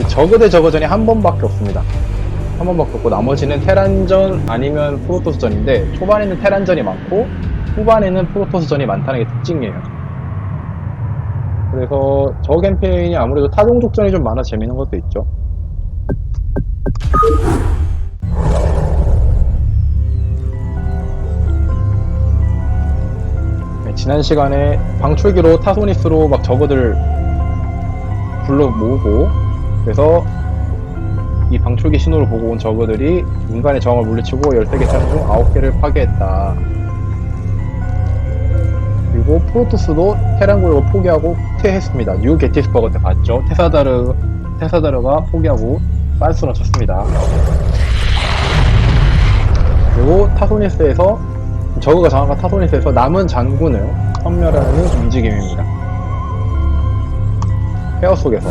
그 저그 대 저그전이 한 번밖에 없습니다. 한 번밖에 없고 나머지는 테란전 아니면 프로토스전인데 초반에는 테란전이 많고 후반에는 프로토스전이 많다는 게 특징이에요. 그래서 저 캠페인이 아무래도 타종족전이 좀 많아 재밌는 것도 있죠. 네, 지난 시간에 방출기로 타소니스로 막 저거들 불러 모으고 그래서 이 방출기 신호를 보고 온 저거들이 인간의 정을 물리치고 13개 차량 중 9개를 파괴했다. 그리고 프로토스도 테란 구역을 포기하고 후퇴했습니다. 뉴 게티스버그 때 봤죠? 테사다르, 테사다르가 포기하고 빤스로 쳤습니다. 그리고 타소니스에서 저그가 장악한 타소니스에서 남은 장군을 섬멸하는 움직임입니다. 폐허 속에서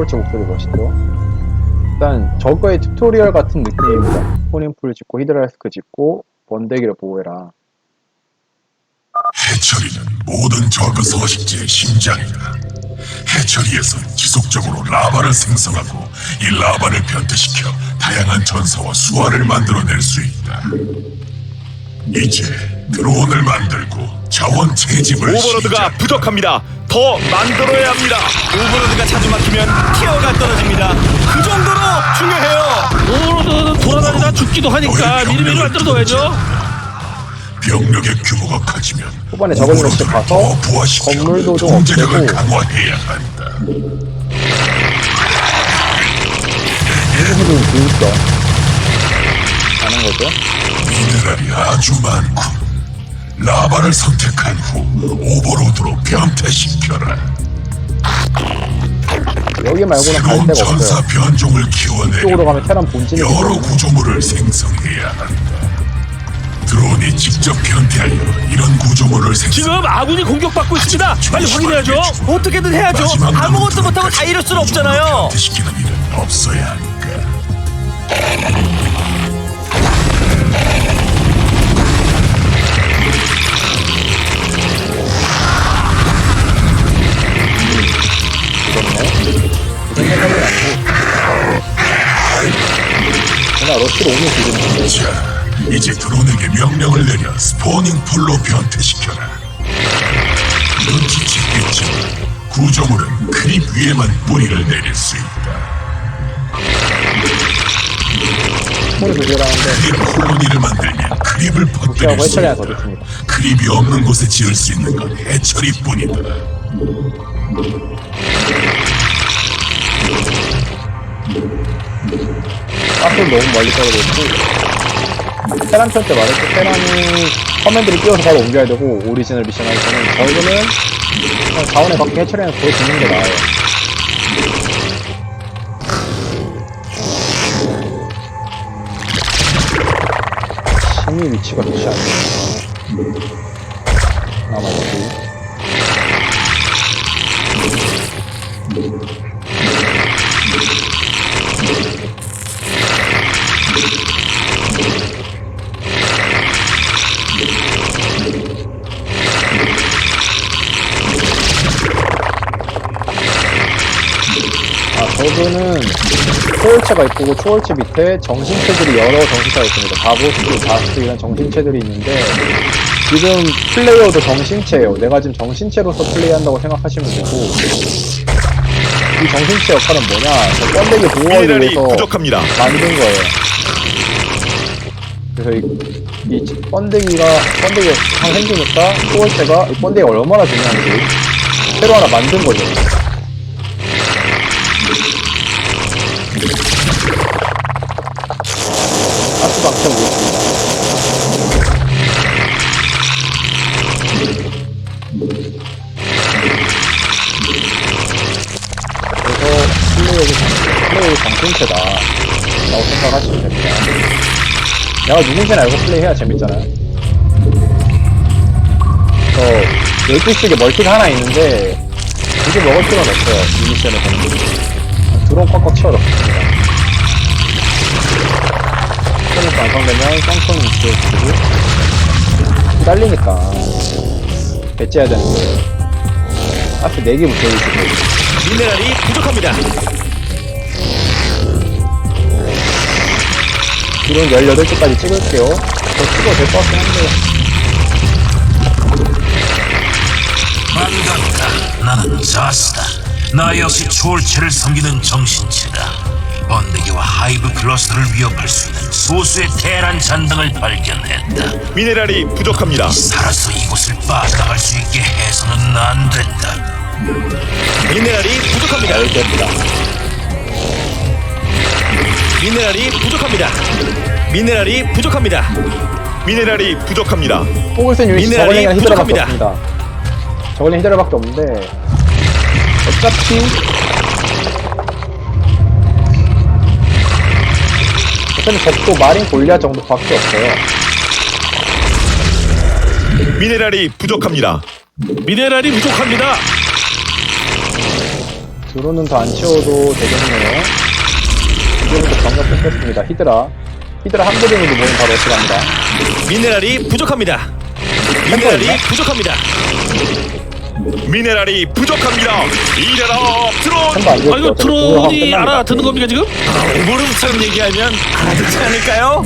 초월체 목소리 멋있죠? 일단 저거의 튜토리얼 같은 느낌입니다. 포닌풀 짓고 히드라스크 짓고 번데기를 보호해라. 해처리는 모든 저그 서식지의 심장이다. 해처리에서 지속적으로 라바를 생성하고 이 라바를 변태시켜 다양한 전사와 수화를 만들어낼 수 있다. 이제 드론을 만들고 자원 채집을 오버로드가 시작. 부족합니다. 더 만들어야 합니다. 오버로드가 자주 막히면 티어가 떨어집니다. 그 정도로 중요해요. 오버로드는 돌아다니다 죽기도 하니까 미리미리 만들어둬야죠. 병력의 규모가 커지면 후반에 저걸 역시 가서 더 부화시켜 건물도 좀 통제력을 없애고 강화해야 한다. 일부분 비웃죠. 가는 거죠. 미네랄이 아주 많고 라바를 선택한 후 오버로드로 변태시켜라. 여기 말고는 갈 새로운 데가 전사 없어요. 변종을 키워내려 이쪽으로 가면 테란 본진이 여러 구조물을 생성해야 한다. 드론이 직접 변태하여 이런 구조물을 생성. 지금 아군이 공격받고 있습니다. 빨리 확인해야죠. 어떻게든 해야죠. 마지막 아무것도 못하고 다 이럴 수는 없잖아요. 변태시키는 일은 없어야 하니까. 그냥 러시로 오는 기준인데 자, 이제 드론에게 명령을 내려 스포닝 풀로 변태시켜라. 눈치챘겠지만 구조물은 크립 위에만 뿌리를 내릴 수 있다. 조절하는데 크립 콜로니를 만들면 크립을 퍼뜨릴 수 해처리 있다. 더. 크립이 없는 곳에 지을 수 있는 건 해처리뿐이다. 가스를 너무 멀리 떨어졌고 편때 말했죠. 테란이 커맨드를 띄워서 바로 옮겨야 되고 오리지널 미션 할 때는 저희는 그냥 자원의 밖에 더 짓는 게 나아요. 심의 위치가 좋지 않네요. 아, 저거는 초월체가 있고 초월체 밑에 정신체들이 여러 정신체가 있습니다. 바보스, 바스 이런 정신체들이 있는데 지금 플레이어도 정신체예요. 내가 지금 정신체로서 플레이한다고 생각하시면 되고 이 정신체 역할은 뭐냐? 저 번데기 보호하기 미네랄이 위해서 부족합니다. 만든 거예요. 그래서 이, 이 번데기가 번데기가 항 생기니까 소월체가 이 번데기가 얼마나 중요한지 새로 하나 만든 거죠. 플레이어의 플레이의 정신체다 라고 생각하시면 됩니다. 내가 누군지는 알고 플레이해야 재밌잖아요. 저 12씩에 멀티가 하나 있는데 굳이 먹을 필요는 없어요. 이 미션에서는. 드론 꽉꽉 채워 넣습니다. 손이 완성되면 쌍손 위치에 두고 딸리니까 배째야 되는 거예요. 앞에 4개 붙여주시고 미네랄이 부족합니다. 드론 18개까지 찍을게요. 더 찍어도 될 것 같긴 한데 반갑다. 나는 자스다. 나 역시 초월체를 섬기는 정신체다. 번데기와 하이브 클러스터를 위협할 수 있는 소수의 테란 잔당을 발견했다. 미네랄이 부족합니다. 살아서 이곳을 빠져나갈 수 있게 해서는 안 된다. 미네랄이 부족합니다. 알겠다. 미네랄이 부족합니다. 미네랄이 부족합니다. 미네랄이 부족합니다. 포글슨 유닛이 미네랄이 저걸링이랑 히드라밖에 부족합니다. 없습니다. 저걸링 히드라밖에 없는데 어차피 어차피 적도 마린 골리앗 정도밖에 없어요. 미네랄이 부족합니다. 미네랄이 부족합니다. 드론은 더안 치워도 되겠네요. 이제부터 정답 뺏겼습니다. 히드라. 히드라 한 그림으로 모임 바로 어떻게합니다 미네랄이 부족합니다. 미네랄이 부족합니다. 미네랄이 부족합니다. 이래라 드론. 한번 아 이거. 드론이 알아듣는 겁니까 지금? 오버로드처럼 얘기하면 알아듣지 않을까요?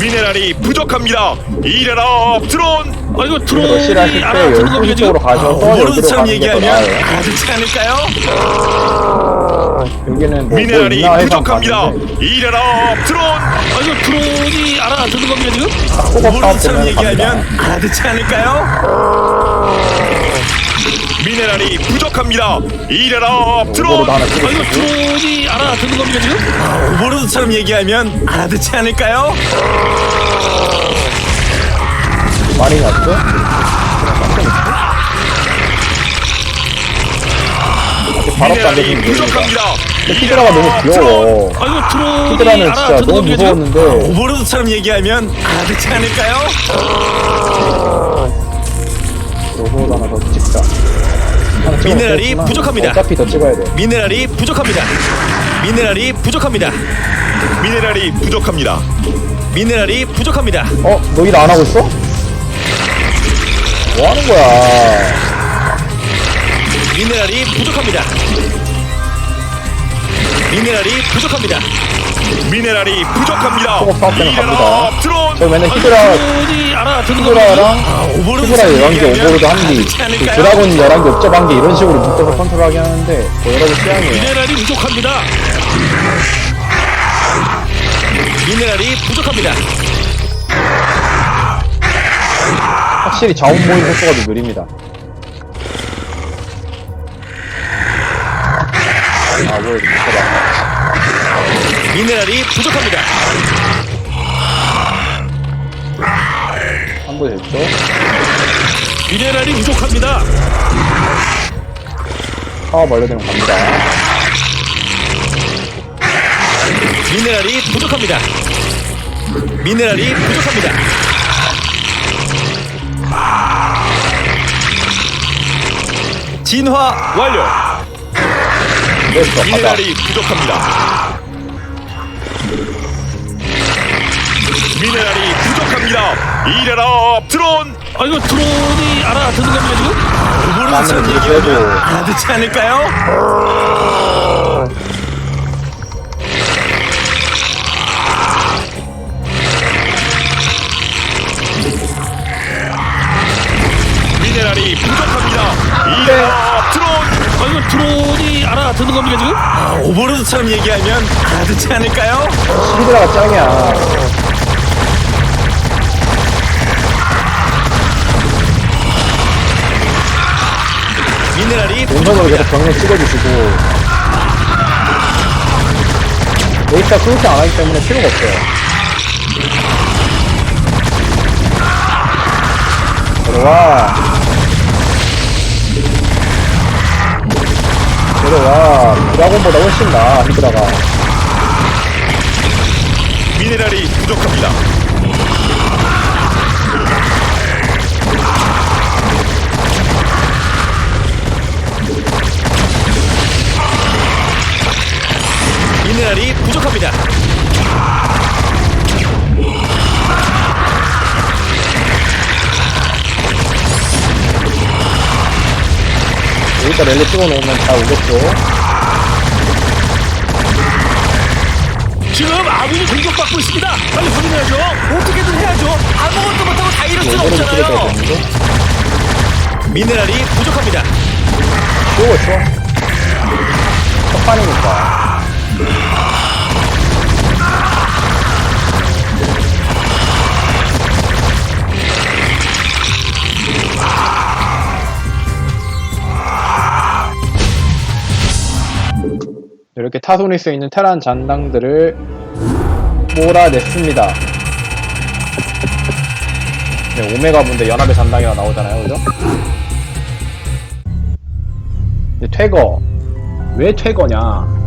미네랄이 부족합니다. 이래라 드론. 아 이거 드론이 알아듣는 겁니까 12시 지금? 쪽으로 가셔서 가는 게 더 얘기하면 나아요. 알아듣지 않을까요? 여기는 뭐, 미네랄이 뭐 부족합니다. 이래라 드론. 아 이거 드론이 알아듣는 겁니까 지금? 오버로드처럼 되면 얘기하면. 알아듣지 않을까요? 미네랄이 부족합니다. 이래라 드론. 아 이거 드론이 알아듣는 겁니까 지금? 오버로드처럼 얘기하면 알아듣지 않을까요? 마린이 왔죠? 발업도 안 분입니다. 부족합니다. 히드라가 너무 귀여워. 아 이거 드론이 히드라는 진짜 알아듣는 너무 지금? 무서웠는데 오버로드처럼 얘기하면 알아듣지 않을까요? 요거 하나 더 찍자. 하나 찍어도 미네랄이 부족합니다. 어차피 더 찍어야 돼. 미네랄이 부족합니다. 미네랄이 부족합니다. 미네랄이 부족합니다. 미네랄이 부족합니다. 어? 너 일 안 하고 있어? 뭐 하는 거야? 미네랄이 부족합니다. 미네랄이 부족합니다. 미네랄이 부족합니다. 소금 이래라 갑니다. 드론. 저 맨날 아, 히드라? 히드라랑 오버로드 히드라 11개, 얘기하면 오버로드 한 개, 알아듣지 그? 드라곤 11개, 옵저버 한개 이런 식으로 묶어서 컨트롤하게 하는데 뭐 여러분 취향이에요. 미네랄이 부족합니다. 미네랄이 부족합니다. 확실히 자원 모임 속도가 좀 느립니다. 아, 뭘, 잠깐만. 미네랄이 부족합니다. 한번 됐죠? 미네랄이 부족합니다. 파워 완료되면 갑니다. 미네랄이 부족합니다. 미네랄이 부족합니다. 진화 완료. 미네랄이 부족합니다. 미네랄이 부족합니다. 이래라 드론. 아 이거 드론이 알아듣는 겁니까 지금? 아, 모르는 얘기도 알아듣지 않을까요? 미네랄이 부족합니다. 이래라. 드론이 알아듣는 겁니까 지금? 아, 오버로드처럼 얘기하면 알아듣지 않을까요? 히드라가 짱이야. 미네랄이 우선으로 계속 병력 찍어주시고 데이터 그렇게 안 하기 때문에 필요가 없어요. 들어와. 들어와. 드라곤보다 훨씬 나아, 히드라가. 미네랄이 부족합니다. 미네랄이 부족합니다. 여기다 랠리 찍어놓으면 잘 오겠죠. 지금 아군이 공격받고 있습니다. 빨리 확인해야죠. 어떻게든 해야죠. 아무것도 못하고 다 이럴 수는 없잖아요. 미네랄이 부족합니다. 쉬워, 쉬워. 첫판이니까. 이렇게 타손일 수 있는 테란 잔당들을 몰아냈습니다. 네, 오메가 분대 연합의 잔당이라 나오잖아요, 그죠? 퇴거 왜 퇴거냐